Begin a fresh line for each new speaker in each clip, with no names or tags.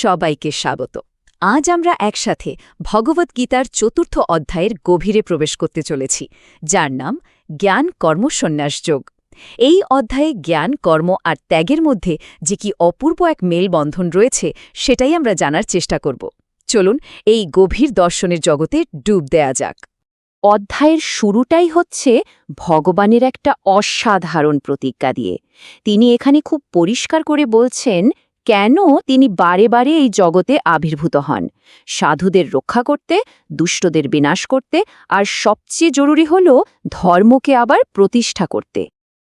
সবাইকে স্বাগত। আজ আমরা একসাথে ভগবদ্গীতার চতুর্থ অধ্যায়ের গভীরে প্রবেশ করতে চলেছি, যার নাম জ্ঞান কর্মসন্ন্যাস যোগ। এই অধ্যায়ে জ্ঞান, কর্ম আর ত্যাগের মধ্যে যে কি অপূর্ব এক মেলবন্ধন রয়েছে, সেটাই আমরা জানার চেষ্টা করব। চলুন এই গভীর দর্শনের জগতে ডুব দেয়া যাক। অধ্যায়ের শুরুটাই হচ্ছে ভগবানের একটা অসাধারণ প্রতিজ্ঞা দিয়ে। তিনি এখানে খুব পরিষ্কার করে বলছেন কেন তিনি বারে বারে এই জগতে আবির্ভূত হন? সাধুদের রক্ষা করতে, দুষ্টদের বিনাশ করতে, আর সবচেয়ে জরুরি হল ধর্মকে আবার প্রতিষ্ঠা করতে।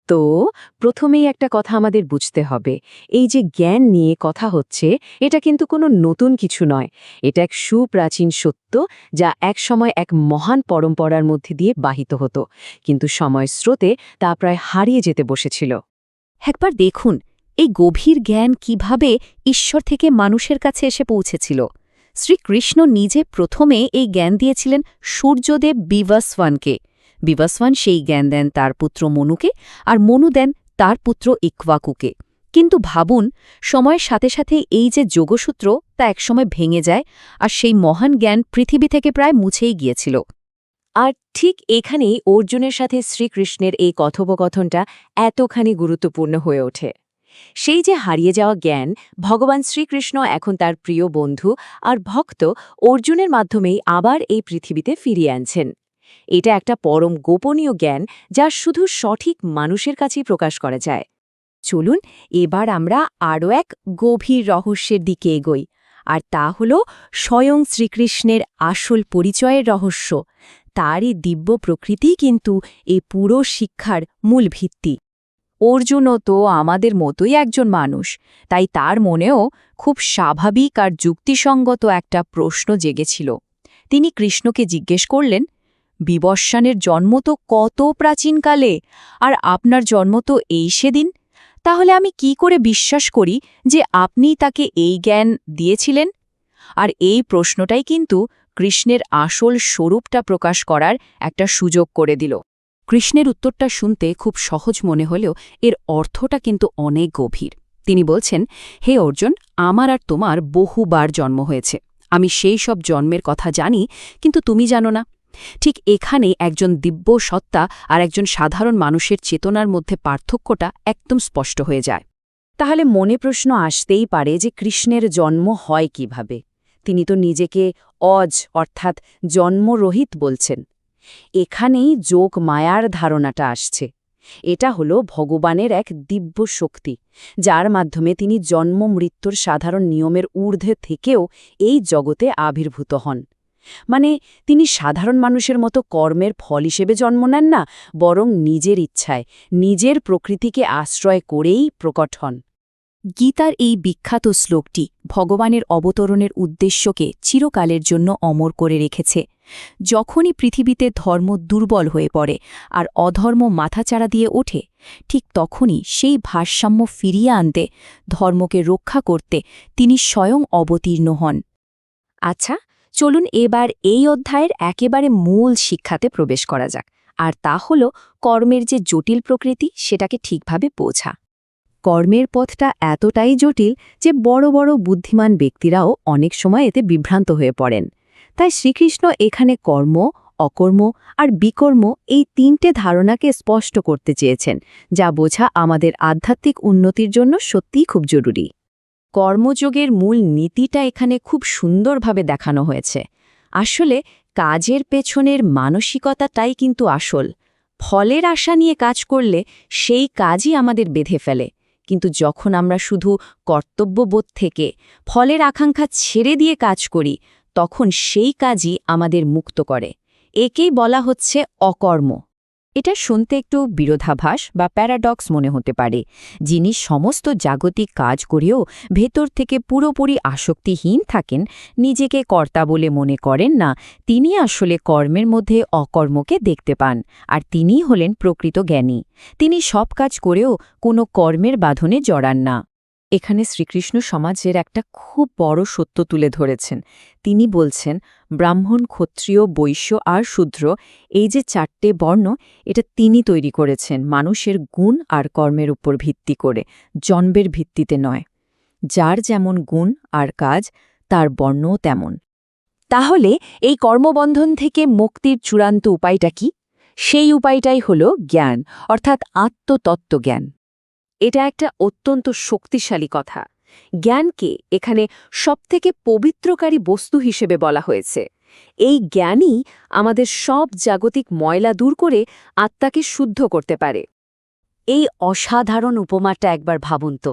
তো, প্রথমেই একটা কথা আমাদের বুঝতে হবে। এই যে জ্ঞান নিয়ে কথা হচ্ছে, এটা কিন্তু কোনো নতুন কিছু নয়। এটা এক সুপ্রাচীন সত্য যা এক সময় এক মহান পরম্পরার মধ্যে দিয়ে বাহিত হতো। কিন্তু সময় স্রোতে তা প্রায় হারিয়ে যেতে বসেছিল। একবার দেখুন এই গভীর জ্ঞান কীভাবে ঈশ্বর থেকে মানুষের কাছে এসে পৌঁছেছিল? শ্রীকৃষ্ণ নিজে প্রথমে এই জ্ঞান দিয়েছিলেন সূর্যদেব বিবস্বানকে বিবস্বান সেই জ্ঞান দেন তার পুত্র মনুকে আর মনু দেন তার পুত্র ইক্বাকুকে কিন্তু ভাবুন, সময়ের সাথে সাথে এই যে যোগসূত্র তা একসময় ভেঙে যায় আর সেই মহান জ্ঞান পৃথিবী থেকে প্রায় মুছেই গিয়েছিল। আর ঠিক এখানেই অর্জুনের সাথে শ্রীকৃষ্ণের এই কথোপকথনটা এতখানি গুরুত্বপূর্ণ হয়ে ওঠে। সেই যে হারিয়ে যাওয়া জ্ঞান ভগবান শ্রীকৃষ্ণ এখন তার প্রিয় বন্ধু আর ভক্ত অর্জুনের মাধ্যমেই আবার এই পৃথিবীতে ফিরিয়ে আনছেন। এটা একটা পরম গোপনীয় জ্ঞান যা শুধু সঠিক মানুষের কাছেই প্রকাশ করা যায়। চলুন এবার আমরা আরও এক গভীর রহস্যের দিকে এগোই, আর তা হল স্বয়ং শ্রীকৃষ্ণের আসল পরিচয়ের রহস্য। তারই দিব্য প্রকৃতিই কিন্তু এই পুরো শিক্ষার মূল ভিত্তি। অর্জুনও তো আমাদের মতোই একজন মানুষ, তাই তার মনেও খুব স্বাভাবিক আর যুক্তিসঙ্গত একটা প্রশ্ন জেগেছিল। তিনি কৃষ্ণকে জিজ্ঞেস করলেন বিবস্বানের জন্ম তো কত প্রাচীনকালে? আর আপনার জন্ম তো এই সেদিন? তাহলে আমি কি করে বিশ্বাস করি যে আপনি তাকে এই জ্ঞান দিয়েছিলেন? আর এই প্রশ্নটাই কিন্তু কৃষ্ণের আসল স্বরূপটা প্রকাশ করার একটা সুযোগ করে দিল। কৃষ্ণের উত্তরটা শুনতে খুব সহজ মনে হলেও এর অর্থটা কিন্তু অনেক গভীর। তিনি বলছেন, হে অর্জুন, আমার আর তোমার বহুবার জন্ম হয়েছে। আমি সেই সব জন্মের কথা জানি, কিন্তু তুমি জানো না। ঠিক এখানে একজন দিব্য সত্তা আর একজন সাধারণ মানুষের চেতনার মধ্যে পার্থক্যটা একদম স্পষ্ট হয়ে যায়। তাহলে মনে প্রশ্ন আসতেই পারে যে কৃষ্ণের জন্ম হয় কীভাবে? তিনি তো নিজেকে অজ অর্থাৎ জন্মরহিত বলছেন। এখানেই যোগ মায়ার ধারণাটা আসছে। এটা হলো ভগবানের এক দিব্য শক্তি, যার মাধ্যমে তিনি জন্ম মৃত্যুর সাধারণ নিয়মের ঊর্ধ্বে থেকেও এই জগতে আবির্ভূত হন। মানে তিনি সাধারণ মানুষের মতো কর্মের ফল হিসেবে জন্ম নেন না, বরং নিজের ইচ্ছায়, নিজের প্রকৃতিকে আশ্রয় করেই প্রকট হন। গীতার এই বিখ্যাত শ্লোকটি ভগবানের অবতরণের উদ্দেশ্যকে চিরকালের জন্য অমর করে রেখেছে। যখনই পৃথিবীতে ধর্ম দুর্বল হয়ে পড়ে আর অধর্ম মাথাচাড়া দিয়ে ওঠে, ঠিক তখনই সেই ভারসাম্য ফিরিয়ে আনতে, ধর্মকে রক্ষা করতে তিনি স্বয়ং অবতীর্ণ হন। আচ্ছা চলুন এবার এই অধ্যায়ের একেবারে মূল শিক্ষাতে প্রবেশ করা যাক। আর তা হল কর্মের যে জটিল প্রকৃতি, সেটাকে ঠিকভাবে বোঝা। কর্মের পথটা এতটাই জটিল যে বড় বড় বুদ্ধিমান ব্যক্তিরাও অনেক সময় এতে বিভ্রান্ত হয়ে পড়েন। তাই শ্রীকৃষ্ণ এখানে কর্ম, অকর্ম আর বিকর্ম এই তিনটে ধারণাকে স্পষ্ট করতে চেয়েছেন, যা বোঝা আমাদের আধ্যাত্মিক উন্নতির জন্য সত্যিই খুব জরুরি। কর্মযোগের মূল নীতিটা এখানে খুব সুন্দরভাবে দেখানো হয়েছে। আসলে কাজের পেছনের মানসিকতাটাই কিন্তু আসল। ফলের আশা নিয়ে কাজ করলে সেই কাজই আমাদের বেঁধে ফেলে। কিন্তু যখন আমরা শুধু কর্তব্যবোধ থেকে ফলের আকাঙ্ক্ষা ছেড়ে দিয়ে কাজ করি, তখন সেই কাজই আমাদের মুক্ত করে। একেই বলা হচ্ছে অকর্ম। এটা শুনতে একটু বিরোধাভাস বা প্যারাডক্স মনে হতে পারে। যিনি সমস্ত জাগতিক কাজ করেও ভেতর থেকে পুরোপুরি আসক্তিহীন থাকেন, নিজেকে কর্তা বলে মনে করেন না, তিনি আসলে কর্মের মধ্যে অকর্মকে দেখতে পান, আর তিনিই হলেন প্রকৃত জ্ঞানী। তিনি সব কাজ করেও কোনো কর্মের বাঁধনে জড়ান না। এখানে শ্রীকৃষ্ণ সমাজের একটা খুব বড় সত্য তুলে ধরেছেন। তিনি বলছেন, ব্রাহ্মণ, ক্ষত্রিয়, বৈশ্য আর শূদ্র, এই যে চারটে বর্ণ, এটা তিনি তৈরি করেছেন মানুষের গুণ আর কর্মের উপর ভিত্তি করে, জন্মের ভিত্তিতে নয়। যার যেমন গুণ আর কাজ, তার বর্ণও তেমন। তাহলে এই কর্মবন্ধন থেকে মুক্তির চূড়ান্ত উপায়টা কি? সেই উপায়টাই হল জ্ঞান, অর্থাৎ আত্মতত্ত্বজ্ঞান। এটা একটা অত্যন্ত শক্তিশালী কথা। জ্ঞানকে এখানে সবথেকে পবিত্রকারী বস্তু হিসেবে বলা হয়েছে। এই জ্ঞানই আমাদের সব জাগতিক ময়লা দূর করে আত্মাকে শুদ্ধ করতে পারে। এই অসাধারণ উপমাটা একবার ভাবুন তো।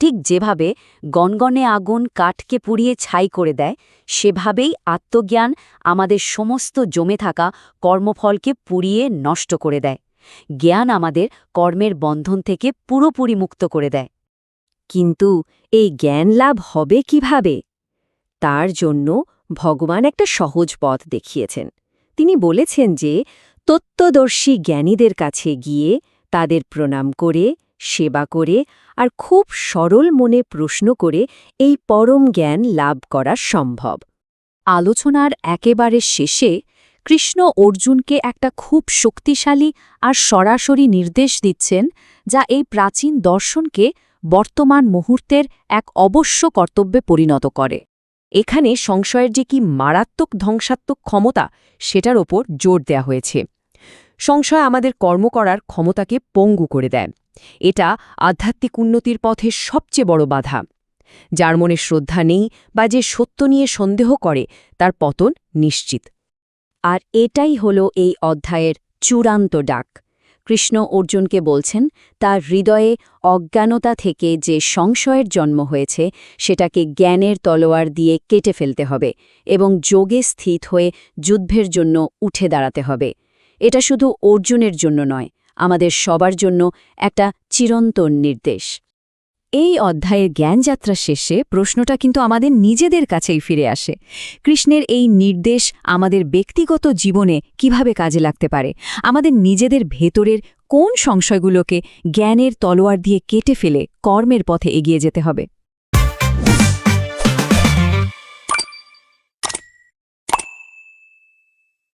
ঠিক যেভাবে গনগনে আগুন কাঠকে পুড়িয়ে ছাই করে দেয়, সেভাবেই আত্মজ্ঞান আমাদের সমস্ত জমে থাকা কর্মফলকে পুড়িয়ে নষ্ট করে দেয়। জ্ঞান আমাদের কর্মের বন্ধন থেকে পুরোপুরি মুক্ত করে দেয়। কিন্তু এই জ্ঞান লাভ হবে কীভাবে? তার জন্য ভগবান একটা সহজ পথ দেখিয়েছেন। তিনি বলেছেন যে, তত্ত্বদর্শী জ্ঞানীদের কাছে গিয়ে তাদের প্রণাম করে, সেবা করে আর খুব সরল মনে প্রশ্ন করে এই পরম জ্ঞান লাভ করা সম্ভব। আলোচনার একেবারে শেষে কৃষ্ণ অর্জুনকে একটা খুব শক্তিশালী আর সরাসরি নির্দেশ দিচ্ছেন, যা এই প্রাচীন দর্শনকে বর্তমান মুহূর্তের এক অবশ্য কর্তব্যে পরিণত করে। এখানে সংশয়ের যে কি মারাত্মক ধ্বংসাত্মক ক্ষমতা, সেটার ওপর জোর দেয়া হয়েছে। সংশয় আমাদের কর্ম করার ক্ষমতাকে পঙ্গু করে দেয়। এটা আধ্যাত্মিক উন্নতির পথে সবচেয়ে বড় বাধা। যার মনে শ্রদ্ধা নেই বা যে সত্য নিয়ে সন্দেহ করে, তার পতন নিশ্চিত। আর এটাই হল এই অধ্যায়ের চূড়ান্ত ডাক। কৃষ্ণ অর্জুনকে বলছেন, তার হৃদয়ে অজ্ঞানতা থেকে যে সংশয়ের জন্ম হয়েছে, সেটাকে জ্ঞানের তলোয়ার দিয়ে কেটে ফেলতে হবে এবং যোগে স্থিত হয়ে যুদ্ধের জন্য উঠে দাঁড়াতে হবে। এটা শুধু অর্জুনের জন্য নয়, আমাদের সবার জন্য একটা চিরন্তন নির্দেশ। এই অধ্যায়ের জ্ঞানযাত্রা শেষে প্রশ্নটা কিন্তু আমাদের নিজেদের কাছেই ফিরে আসে। কৃষ্ণের এই নির্দেশ আমাদের ব্যক্তিগত জীবনে কীভাবে কাজে লাগতে পারে? আমাদের নিজেদের ভেতরের কোন সংশয়গুলোকে জ্ঞানের তলোয়ার দিয়ে কেটে ফেলে কর্মের পথে এগিয়ে যেতে হবে?